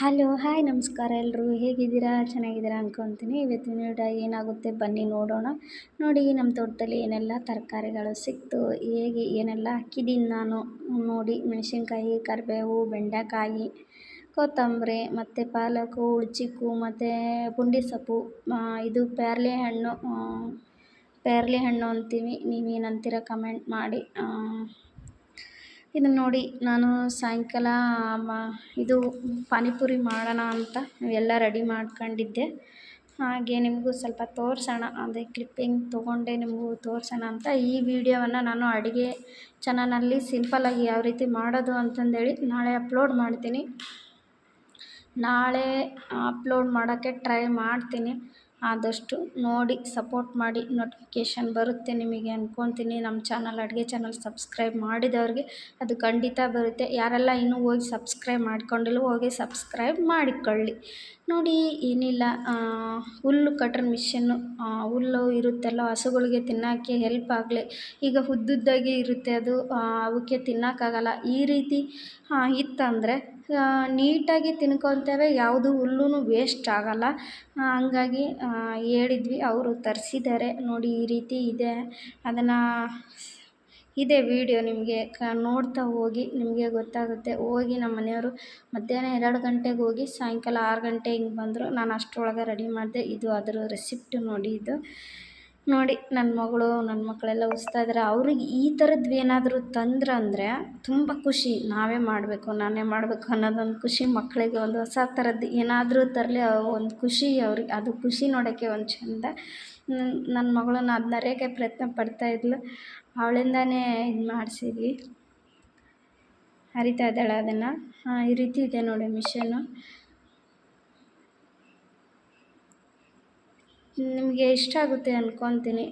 Hello, hi, ನಮಸ್ಕಾರ ಎಲ್ಲರೂ ಹೇಗಿದ್ದೀರಾ? ಚೆನ್ನಾಗಿದ್ದೀರಾ ಅನ್ಕೊತೀನಿ. ಇವತ್ತಿನ ವಿಡಿಯೋ ಏನಾಗುತ್ತೆ ಬನ್ನಿ ನೋಡೋಣ. ನೋಡಿ ನಮ್ಮ ತೋಟದಲ್ಲಿ ಏನೆಲ್ಲ ತರಕಾರಿಗಳು ಸಿಕ್ತು, ಹೇಗೆ ಏನೆಲ್ಲ ಹಾಕಿದ್ದೀನಿ ನಾನು. ನೋಡಿ, ಮೆಣಸಿನ್ಕಾಯಿ, ಕರಿಬೇವು, ಬೆಂಡೆಕಾಯಿ, ಕೊತ್ತಂಬರಿ, ಮತ್ತು ಪಾಲಕು ಉಳ್ಚಿಕ್ಕು ಮತ್ತು ಪುಂಡಿ ಸೊಪ್ಪು ಇದು ಪೇರ್ಲೆ ಹಣ್ಣು ಪೇರ್ಲೆ ಹಣ್ಣು ಅಂತೀವಿ. ನೀವೇನಂತೀರ ಕಮೆಂಟ್ ಮಾಡಿ. ಇದನ್ನು ನೋಡಿ ನಾನು ಸಾಯಂಕಾಲ, ಮ, ಇದು ಪಾನಿಪುರಿ ಮಾಡೋಣ ಅಂತ ಎಲ್ಲ ರೆಡಿ ಮಾಡ್ಕೊಂಡಿದ್ದೆ. ಹಾಗೆ ನಿಮಗೂ ಸ್ವಲ್ಪ ತೋರಿಸೋಣ, ಅದೇ ಕ್ಲಿಪ್ಪಿಂಗ್ ತೊಗೊಂಡೆ ನಿಮಗೂ ತೋರಿಸೋಣ ಅಂತ. ಈ ವಿಡಿಯೋವನ್ನು ನಾನು ಅಡುಗೆ ಚಾನಲಲ್ಲಿ ಸಿಂಪಲಾಗಿ ಯಾವ ರೀತಿ ಮಾಡೋದು ಅಂತಂದೇಳಿ ನಾಳೆ ಅಪ್ಲೋಡ್ ಮಾಡ್ತೀನಿ. ನಾಳೆ ಅಪ್ಲೋಡ್ ಮಾಡೋಕ್ಕೆ ಟ್ರೈ ಮಾಡ್ತೀನಿ. ಆದಷ್ಟು ನೋಡಿ ಸಪೋರ್ಟ್ ಮಾಡಿ ನೋಟಿಫಿಕೇಷನ್ ಬರುತ್ತೆ ನಿಮಗೆ ಅಂದ್ಕೊತೀನಿ ನಮ್ಮ ಚಾನಲ್ ಅಡುಗೆ ಚಾನಲ್ ಸಬ್ಸ್ಕ್ರೈಬ್ ಮಾಡಿದವ್ರಿಗೆ ಅದು ಖಂಡಿತ ಬರುತ್ತೆ. ಯಾರೆಲ್ಲ ಇನ್ನೂ ಹೋಗಿ ಸಬ್ಸ್ಕ್ರೈಬ್ ಮಾಡ್ಕೊಂಡಿಲ್ಲ, ಹೋಗಿ ಸಬ್ಸ್ಕ್ರೈಬ್ ಮಾಡಿಕೊಳ್ಳಿ. ನೋಡಿ, ಏನಿಲ್ಲ ಹುಲ್ಲು ಕಟ್ರ್ ಮಿಷನ್ನು ಹುಲ್ಲು ಇರುತ್ತಲ್ಲ, ಹಸುಗಳಿಗೆ ತಿನ್ನೋಕ್ಕೆ ಹೆಲ್ಪ್ ಆಗಲಿ. ಈಗ ಉದ್ದುದ್ದಾಗಿ ಇರುತ್ತೆ ಅದು ಅವಕ್ಕೆ ತಿನ್ನೋಕ್ಕಾಗಲ್ಲ. ಈ ರೀತಿ ಇತ್ತಂದರೆ ನೀಟಾಗಿ ತಿನ್ಕೊತೇವೆ. ಯಾವುದು ಹುಲ್ಲೂ ವೇಸ್ಟ್ ಆಗೋಲ್ಲ. ಹಂಗಾಗಿ ಹೇಳಿದ್ವಿ. ಅವರು ತರಿಸಿದ್ದಾರೆ ನೋಡಿ, ಈ ರೀತಿ ಇದೆ. ಅದನ್ನು ಇದೆ ವೀಡಿಯೋ ನಿಮಗೆ. ಕ, ನೋಡ್ತಾ ಹೋಗಿ. ನಿಮಗೆ ಗೊತ್ತಾಗುತ್ತೆ. ಹೋಗಿ ನಮ್ಮ ಮನೆಯವರು ಮಧ್ಯಾಹ್ನ ಎರಡು ಗಂಟೆಗೆ ಹೋಗಿ ಸಾಯಂಕಾಲ ಆರು ಗಂಟೆ ಹಿಂಗೆ ಬಂದರು. ನಾನು ಅಷ್ಟರೊಳಗೆ ರೆಡಿ ಮಾಡಿದೆ. ಇದು ಅದರ ರೆಸಿಪ್ಟ್ ನೋಡಿ ಇದು. ನೋಡಿ ನನ್ನ ಮಗಳು ನನ್ನ ಮಕ್ಕಳೆಲ್ಲ ಉಸ್ತಾ ಇದ್ದಾರೆ ಅವ್ರಿಗೆ ಈ ಥರದ್ದು ಏನಾದರೂ ತಂದ್ರೆ ಅಂದರೆ ತುಂಬ ಖುಷಿ. ನಾವೇ ಮಾಡಬೇಕು, ನಾನೇ ಮಾಡಬೇಕು ಅನ್ನೋದೊಂದು ಖುಷಿ ಮಕ್ಕಳಿಗೆ. ಒಂದು ಹೊಸ ಥರದ್ದು ಏನಾದರೂ ತರಲಿ ಒಂದು ಖುಷಿ ಅವ್ರಿಗೆ, ಅದು ಖುಷಿ ನೋಡೋಕ್ಕೆ ಒಂದು ಚಂದ. ನನ್ನ ಮಗಳನ್ನ ಅದನ್ನ ಪ್ರಯತ್ನ ಪಡ್ತಾಯಿದ್ಲು ಅವಳಿಂದನೇ ಇದು ಮಾಡಿಸಿದ್ವಿ. ಅರಿತಾ ಇದ್ದಾಳೆ ಅದನ್ನು. ಈ ರೀತಿ ಇದೆ ನೋಡಿ ಮಿಷನ್ನು. ನಿಮಗೆ ಇಷ್ಟ ಆಗುತ್ತೆ ಅಂದ್ಕೊತೀನಿ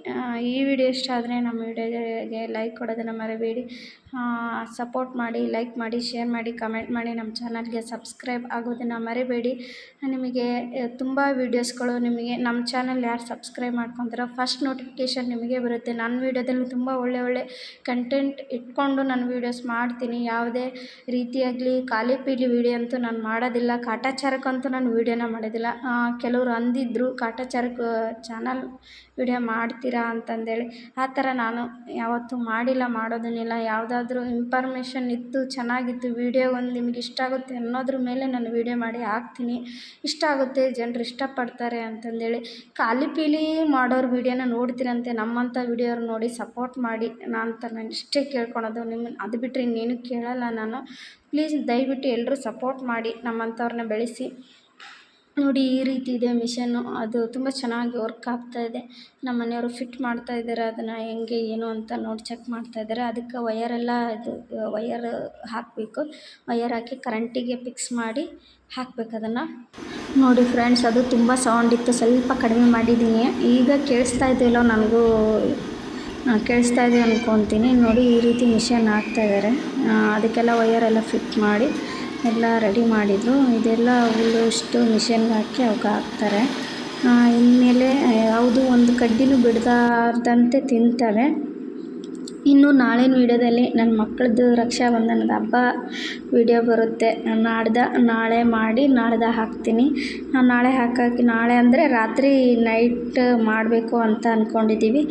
ಈ ವಿಡಿಯೋ ಇಷ್ಟ ಆದರೆ ನಮ್ಮ ವಿಡಿಯೋಗೆ ಲೈಕ್ ಕೊಡೋದನ್ನು ಮರಿಬೇಡಿ. ಸಪೋರ್ಟ್ ಮಾಡಿ ಲೈಕ್ ಮಾಡಿ ಶೇರ್ ಮಾಡಿ ಕಮೆಂಟ್ ಮಾಡಿ ನಮ್ಮ ಚಾನಲ್ಗೆ ಸಬ್ಸ್ಕ್ರೈಬ್ ಆಗೋದನ್ನು ಮರಿಬೇಡಿ. ನಿಮಗೆ ತುಂಬ ವೀಡಿಯೋಸ್ಗಳು ನಿಮಗೆ, ನಮ್ಮ ಚಾನಲ್ ಯಾರು ಸಬ್ಸ್ಕ್ರೈಬ್ ಮಾಡ್ಕೊತಾರೋ ಫಸ್ಟ್ ನೋಟಿಫಿಕೇಷನ್ ನಿಮಗೆ ಬರುತ್ತೆ. ನನ್ನ ವೀಡಿಯೋದಲ್ಲಿ ತುಂಬ ಒಳ್ಳೆ ಒಳ್ಳೆ ಕಂಟೆಂಟ್ ಇಟ್ಕೊಂಡು ನಾನು ವೀಡಿಯೋಸ್ ಮಾಡ್ತೀನಿ. ಯಾವುದೇ ರೀತಿಯಾಗಲಿ ಖಾಲಿ ಪೀಲಿ ವೀಡಿಯೋ ಅಂತೂ ನಾನು ಮಾಡೋದಿಲ್ಲ. ಕಾಟಾಚಾರಕ್ಕಂತೂ ನಾನು ವೀಡಿಯೋನ ಮಾಡೋದಿಲ್ಲ. ಕೆಲವರು ಅಂದಿದ್ದರು ಕಾಟಾಚಾರಕ್ಕೆ ಚಾನಲ್ ವಿಡಿಯೋ ಮಾಡ್ತೀರಾ ಅಂತಂದೇಳಿ. ಆ ಥರ ನಾನು ಯಾವತ್ತೂ ಮಾಡಿಲ್ಲ, ಮಾಡೋದನ್ನಿಲ್ಲ. ಯಾವುದಾದ್ರೂ ಇನ್ಫಾರ್ಮೇಷನ್ ಇತ್ತು, ಚೆನ್ನಾಗಿತ್ತು ವೀಡಿಯೋ ಒಂದು ನಿಮ್ಗೆ ಇಷ್ಟ ಆಗುತ್ತೆ ಅನ್ನೋದ್ರ ಮೇಲೆ ನಾನು ವೀಡಿಯೋ ಮಾಡಿ ಹಾಕ್ತೀನಿ. ಇಷ್ಟ ಆಗುತ್ತೆ, ಜನರು ಇಷ್ಟಪಡ್ತಾರೆ ಅಂತಂದೇಳಿ. ಖಾಲಿ ಪೀಲಿ ಮಾಡೋರು ವೀಡಿಯೋನ ನೋಡ್ತೀರಂತೆ ನಮ್ಮಂಥ ವೀಡಿಯೋರು ನೋಡಿ ಸಪೋರ್ಟ್ ಮಾಡಿ ನಾನು ನಾನು ಇಷ್ಟೇ ಕೇಳ್ಕೊಳೋದು. ನಿಮ್ಮನ್ನು ಅದು ಬಿಟ್ಟರೆ ಇನ್ನೇನು ಕೇಳಲ್ಲ ನಾನು. ಪ್ಲೀಸ್ ದಯವಿಟ್ಟು ಎಲ್ಲರೂ ಸಪೋರ್ಟ್ ಮಾಡಿ ನಮ್ಮಂಥವ್ರನ್ನ ಬೆಳೆಸಿ. ನೋಡಿ ಈ ರೀತಿ ಇದೆ ಮಿಷನ್ನು ಅದು ತುಂಬ ಚೆನ್ನಾಗಿ ವರ್ಕ್ ಆಗ್ತಾಯಿದೆ ನಮ್ಮ ಮನೆಯವರು ಫಿಟ್ ಮಾಡ್ತಾ ಇದ್ದಾರೆ. ಅದನ್ನು ಹೆಂಗೆ, ಏನು ಅಂತ ನೋಡಿ ಚೆಕ್ ಮಾಡ್ತಾ ಇದ್ದಾರೆ. ಅದಕ್ಕೆ ವಯರೆಲ್ಲ ಇದು ವಯರ್ ಹಾಕಬೇಕು. ವಯರ್ ಹಾಕಿ ಕರೆಂಟಿಗೆ ಫಿಕ್ಸ್ ಮಾಡಿ ಹಾಕ್ಬೇಕು ಅದನ್ನು. ನೋಡಿ ಫ್ರೆಂಡ್ಸ್ ಅದು ತುಂಬ ಸೌಂಡ್ ಇತ್ತು. ಸ್ವಲ್ಪ ಕಡಿಮೆ ಮಾಡಿದ್ದೀನಿ. ಈಗ ಕೇಳಿಸ್ತಾ ಇದೆಯಲ್ಲೋ ನನಗೂ ಕೇಳಿಸ್ತಾ ಇದೆ ಅಂದ್ಕೊತೀನಿ ನೋಡಿ ಈ ರೀತಿ ಮಿಷನ್ ಹಾಕ್ತಾ ಇದ್ದಾರೆ. ಅದಕ್ಕೆಲ್ಲ ವಯರೆಲ್ಲ ಫಿಟ್ ಮಾಡಿ ಎಲ್ಲ ರೆಡಿ ಮಾಡಿದರು. ಇದೆಲ್ಲ ಹುಲ್ಲು ಇಷ್ಟು ಮಿಷನ್ಗೆ ಹಾಕಿ ಅವ್ಕೆ ಹಾಕ್ತಾರೆ. ಇನ್ಮೇಲೆ ಯಾವುದು ಒಂದು ಕಡ್ಡಿನೂ ಬಿಡದಾರ್ದಂತೆ ತಿಂತವೆ ಇನ್ನು ನಾಳಿನ ವೀಡಿಯೋದಲ್ಲಿ ನನ್ನ ಮಕ್ಕಳದ್ದು ರಕ್ಷಾಬಂಧನದ ಹಬ್ಬ ವೀಡಿಯೋ ಬರುತ್ತೆ. ನಾಡ್ದು, ನಾಳೆ ಮಾಡಿ ನಾಡ್ದು ಹಾಕ್ತೀನಿ. ನಾನು ನಾಳೆ ಹಾಕೋಕೆ ನಾಳೆ ಅಂದರೆ ರಾತ್ರಿ ನೈಟ್ ಮಾಡಬೇಕು ಅಂತ ಅಂದ್ಕೊಂಡಿದ್ದೀವಿ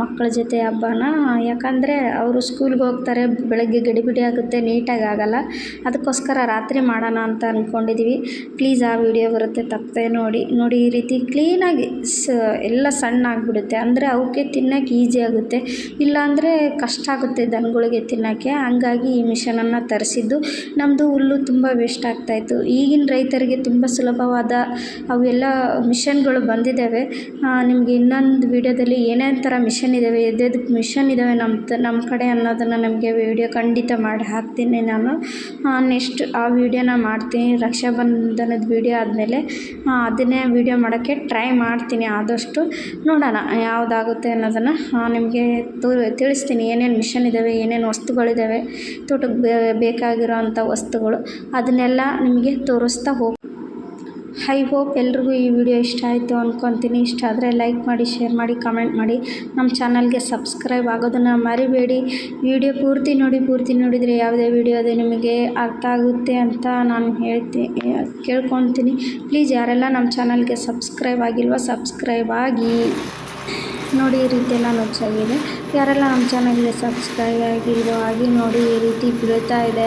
ಮಕ್ಕಳ ಜೊತೆ ಹಬ್ಬನ. ಯಾಕಂದರೆ ಅವರು ಸ್ಕೂಲ್ಗೆ ಹೋಗ್ತಾರೆ, ಬೆಳಗ್ಗೆ ಗಡಿಬಿಡಿ ಆಗುತ್ತೆ ನೀಟಾಗಿ ಆಗೋಲ್ಲ. ಅದಕ್ಕೋಸ್ಕರ ರಾತ್ರಿ ಮಾಡೋಣ ಅಂತ ಅಂದ್ಕೊಂಡಿದ್ದೀವಿ ಪ್ಲೀಸ್ ಆ ವಿಡಿಯೋ ಬರುತ್ತೆ, ತಪ್ಪದೆ ನೋಡಿ. ನೋಡಿ, ಈ ರೀತಿ ಕ್ಲೀನಾಗಿ ಸ, ಎಲ್ಲ ಸಣ್ಣ ಆಗಿಬಿಡುತ್ತೆ ಅಂದರೆ ಅವಕ್ಕೆ ತಿನ್ನೋಕೆ ಈಸಿ ಆಗುತ್ತೆ. ಇಲ್ಲ ಅಂದರೆ ಕಷ್ಟ ಆಗುತ್ತೆ ದನಗಳಿಗೆ ತಿನ್ನೋಕ್ಕೆ. ಹಂಗಾಗಿ ಈ ಮಿಷನನ್ನು ತರಿಸಿದ್ದು ನಮ್ಮದು ಹುಲ್ಲು ತುಂಬ ವೇಸ್ಟ್ ಆಗ್ತಾಯಿತ್ತು ಈಗಿನ ರೈತರಿಗೆ ತುಂಬ ಸುಲಭವಾದ ಅವೆಲ್ಲ ಮಿಷನ್ಗಳು ಬಂದಿದ್ದಾವೆ. ನಿಮಗೆ ಇನ್ನೊಂದು ವೀಡಿಯೋದಲ್ಲಿ ಏನೇನು ಥರ ಮಿಷನ್ ಇದ್ದಾವೆ ಎದ್ದೆದಕ್ಕೆ ಮಿಷನ್ ಇದ್ದಾವೆ ನಮ್ಮ ನಮ್ಮ ಕಡೆ ಅನ್ನೋದನ್ನು ನಮಗೆ ವೀಡಿಯೋ ಖಂಡಿತ ಮಾಡಿ ಹಾಕ್ತೀನಿ ನಾನು. ನೆಕ್ಸ್ಟ್ ಆ ವೀಡಿಯೋನ ಮಾಡ್ತೀನಿ. ರಕ್ಷಾಬಂಧನದ ವೀಡಿಯೋ ಆದಮೇಲೆ ಅದನ್ನೇ ವೀಡಿಯೋ ಮಾಡೋಕ್ಕೆ ಟ್ರೈ ಮಾಡ್ತೀನಿ ಆದಷ್ಟು. ನೋಡೋಣ ಯಾವುದಾಗುತ್ತೆ ಅನ್ನೋದನ್ನು ನಿಮಗೆ ತೋ ತಿಳಿಸ್ತೀನಿ. ಏನೇನು ಮಿಷನ್ ಇದ್ದಾವೆ ಏನೇನು ವಸ್ತುಗಳಿದ್ದಾವೆ ತೋಟಕ್ಕೆ ಬೇಕಾಗಿರೋ ಅಂಥ ವಸ್ತುಗಳು, ಅದನ್ನೆಲ್ಲ ನಿಮಗೆ ತೋರಿಸ್ತಾ ಹೋಗಿ. ಐ ಹೋಪ್ ಎಲ್ರಿಗೂ ಈ ವಿಡಿಯೋ ಇಷ್ಟ ಆಯಿತು ಅಂದ್ಕೊತೀನಿ ಇಷ್ಟ ಆದರೆ ಲೈಕ್ ಮಾಡಿ, ಶೇರ್ ಮಾಡಿ, ಕಮೆಂಟ್ ಮಾಡಿ. ನಮ್ಮ ಚಾನಲ್ಗೆ ಸಬ್ಸ್ಕ್ರೈಬ್ ಆಗೋದನ್ನು ಮರಿಬೇಡಿ. ವಿಡಿಯೋ ಪೂರ್ತಿ ನೋಡಿ, ಪೂರ್ತಿ ನೋಡಿದರೆ ಯಾವುದೇ ವಿಡಿಯೋ ಅದೇ ನಿಮಗೆ ಅರ್ಥ ಆಗುತ್ತೆ ಅಂತ ನಾನು ಹೇಳ್ತೀನಿ ಕೇಳ್ಕೊತೀನಿ. ಪ್ಲೀಸ್ ಯಾರೆಲ್ಲ ನಮ್ಮ ಚಾನಲ್ಗೆ ಸಬ್ಸ್ಕ್ರೈಬ್ ಆಗಿಲ್ವೋ, ಸಬ್ಸ್ಕ್ರೈಬ್ ಆಗಿ. ನೋಡಿ ಈ ರೀತಿ ಎಲ್ಲ ನುಚ್ಚಾಗಿದೆ ಯಾರೆಲ್ಲ ನಮ್ಮ ಚಾನಲ್ಗೆ ಸಬ್ಸ್ಕ್ರೈಬ್ ಆಗಿರೋ ಹಾಗೆ ನೋಡಿ ಈ ರೀತಿ ಬೀಳ್ತಾ ಇದೆ.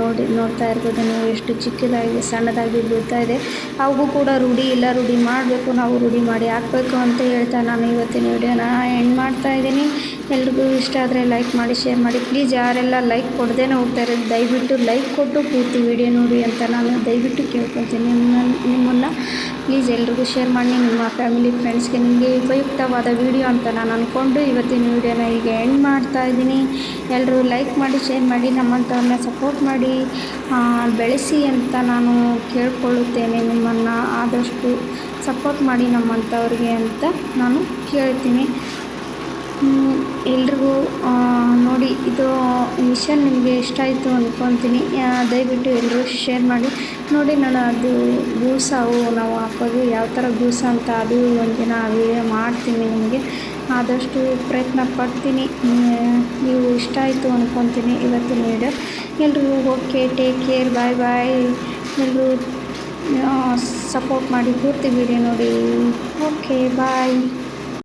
ನೋಡಿ, ನೋಡ್ತಾ ಇರ್ಬೋದು ನೀವು ಎಷ್ಟು ಚಿಕ್ಕದಾಗಿ, ಸಣ್ಣದಾಗಿ ಬೀಳ್ತಾ ಇದೆ. ಅವಗೂ ಕೂಡ ರೂಢಿ ಇಲ್ಲ, ರೂಢಿ ಮಾಡಬೇಕು, ನಾವು ರೂಢಿ ಮಾಡಿ ಹಾಕಬೇಕು ಅಂತ ಹೇಳ್ತಾ ನಾನು ಇವತ್ತಿನ ವಿಡಿಯೋನ ಎಂಡ್ ಮಾಡ್ತಾ ಇದ್ದೀನಿ. ಎಲ್ರಿಗೂ ಇಷ್ಟ ಆದರೆ ಲೈಕ್ ಮಾಡಿ, ಶೇರ್ ಮಾಡಿ. ಪ್ಲೀಸ್ ಯಾರೆಲ್ಲ ಲೈಕ್ ಕೊಡ್ದೇನೆ ಹೋಗ್ತಾ ಇರೋದು, ದಯವಿಟ್ಟು ಲೈಕ್ ಕೊಟ್ಟು ಪೂರ್ತಿ ವಿಡಿಯೋ ನೋಡಿ ಅಂತ ನಾನು ದಯವಿಟ್ಟು ಕೇಳ್ಕೊಳ್ತೀನಿ. ನಿಮ್ಮನ್ನ, ನಿಮ್ಮನ್ನು ಪ್ಲೀಸ್ ಎಲ್ರಿಗೂ ಶೇರ್ ಮಾಡಿ. ನಿಮ್ಮ ಫ್ಯಾಮಿಲಿ, ಫ್ರೆಂಡ್ಸ್ಗೆ ನಿಮಗೆ ಉಪಯುಕ್ತವಾದ ವಿಡಿಯೋ ಅಂತ ನಾನು ಅಂದ್ಕೊಂಡು ಇವತ್ತಿನ ವಿಡಿಯೋನ ಈಗ ಎಂಡ್ ಮಾಡ್ತಾ ಇದ್ದೀನಿ. ಎಲ್ಲರೂ ಲೈಕ್ ಮಾಡಿ, ಶೇರ್ ಮಾಡಿ, ನಮ್ಮಂಥವ್ರನ್ನ ಸಪೋರ್ಟ್ ಮಾಡಿ ಬೆಳೆಸಿ ಅಂತ ನಾನು ಕೇಳ್ಕೊಳ್ಳುತ್ತೇನೆ. ನಿಮ್ಮನ್ನು ಆದಷ್ಟು ಸಪೋರ್ಟ್ ಮಾಡಿ ನಮ್ಮಂಥವ್ರಿಗೆ ಅಂತ ನಾನು ಕೇಳ್ತೀನಿ. ಎಲ್ರಿಗೂ ನೋಡಿ, ಇದು ಮಿಷನ್ ನಿಮಗೆ ಇಷ್ಟ ಆಯಿತು ಅಂದ್ಕೊತೀನಿ ದಯವಿಟ್ಟು ಎಲ್ಲರೂ ಶೇರ್ ಮಾಡಿ. ನೋಡಿ, ನಾನು ಅದು ಗೂಸಾವು ನಾವು ಹಾಕೋದು ಯಾವ ಥರ ಗೂಸ ಅಂತ ಅದು ಒಂದಿನ ವಿಡಿಯೋ ಮಾಡ್ತೀನಿ ನಿಮಗೆ. ಆದಷ್ಟು ಪ್ರಯತ್ನ ಪಡ್ತೀನಿ. ನೀವು ಇಷ್ಟ ಆಯಿತು ಅಂದ್ಕೊತೀನಿ ಇವತ್ತಿನ ವಿಡಿಯೋ. ಎಲ್ರಿಗೂ okay, take care, bye bye. ಎಲ್ಲರೂ ಸಪೋರ್ಟ್ ಮಾಡಿ, ಪೂರ್ತಿ ವಿಡಿಯೋ ನೋಡಿ. Okay, bye.